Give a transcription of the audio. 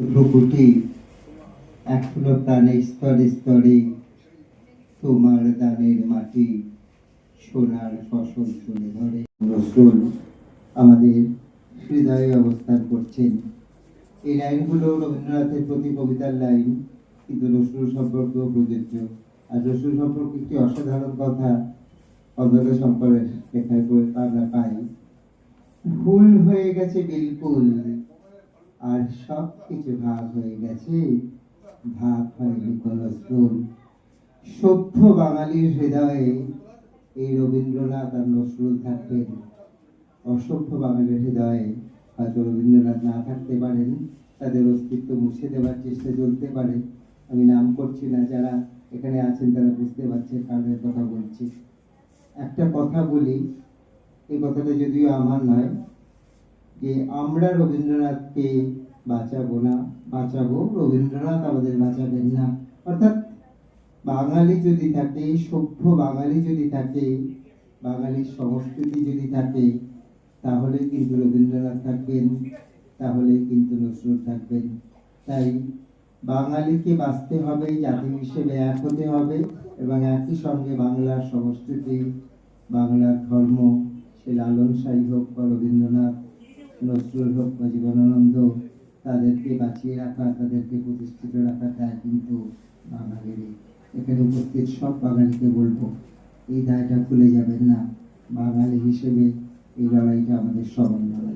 ভ্রুকুটি এখনও প্রাণে স্তরে স্তরে তোমার দানের মাটি সোনার ফসল তুলে ধরে। নজরুল আমাদের হৃদয়ে অবস্থান করছেন। এই লাইনগুলো রবীন্দ্রনাথের প্রতি কবিতার লাইন, কিন্তু নজরুল সম্পর্কেও প্রযোজ্য। আর নজরুল সম্পর্কে একটি অসাধারণ কথা অন্তত সম্পর্কে লেখায় আমরা পাই, ভুল হয়ে গেছে বিলকুল। সব কিছু ভাগ হয়ে গেছে, ভাগ হয়নি কোনো শ্রম সভ্য বাঙালির হৃদয়ে এই রবীন্দ্রনাথ আর নজরুল থাকবেন অসভ্য বাঙালির হৃদয়ে হয়তো রবীন্দ্রনাথ না থাকতে পারেন, তাদের অস্তিত্ব মুছে দেওয়ার চেষ্টা চলতে পারে। আমি নাম করছি না, যারা এখানে আছেন তারা বুঝতে পারছেন কাদের কথা বলছি। একটা কথা বলি, এই কথাটা যদিও আমার নয়, যে আমরা রবীন্দ্রনাথকে বাঁচাবো না বাঁচাবো রবীন্দ্রনাথ আমাদের বাঁচাবেন না। অর্থাৎ বাঙালি যদি থাকে, সভ্য বাঙালি যদি থাকে, বাঙালির সংস্কৃতি যদি থাকে, তাহলে কিন্তু রবীন্দ্রনাথ থাকবেন, তাহলে কিন্তু নজরুল থাকবেন। তাই বাঙালিকে বাঁচতে হবে, জাতি হিসেবে এক হতে হবে এবং একই সঙ্গে বাংলার সংস্কৃতি, বাংলার ধর্ম, সে লালন সাই হোক বা রবীন্দ্রনাথ, নজরুল হোক বা জীবনানন্দ তাদেরকে বাঁচিয়ে রাখা, তাদেরকে প্রতিষ্ঠিত রাখা দায় কিন্তু বাঙালিরই এখানে উপস্থিত সব বাঙালিকে বলব, এই দায়টা ভুলে যাবেন না। বাঙালি হিসেবে এই লড়াইটা আমাদের লড়াই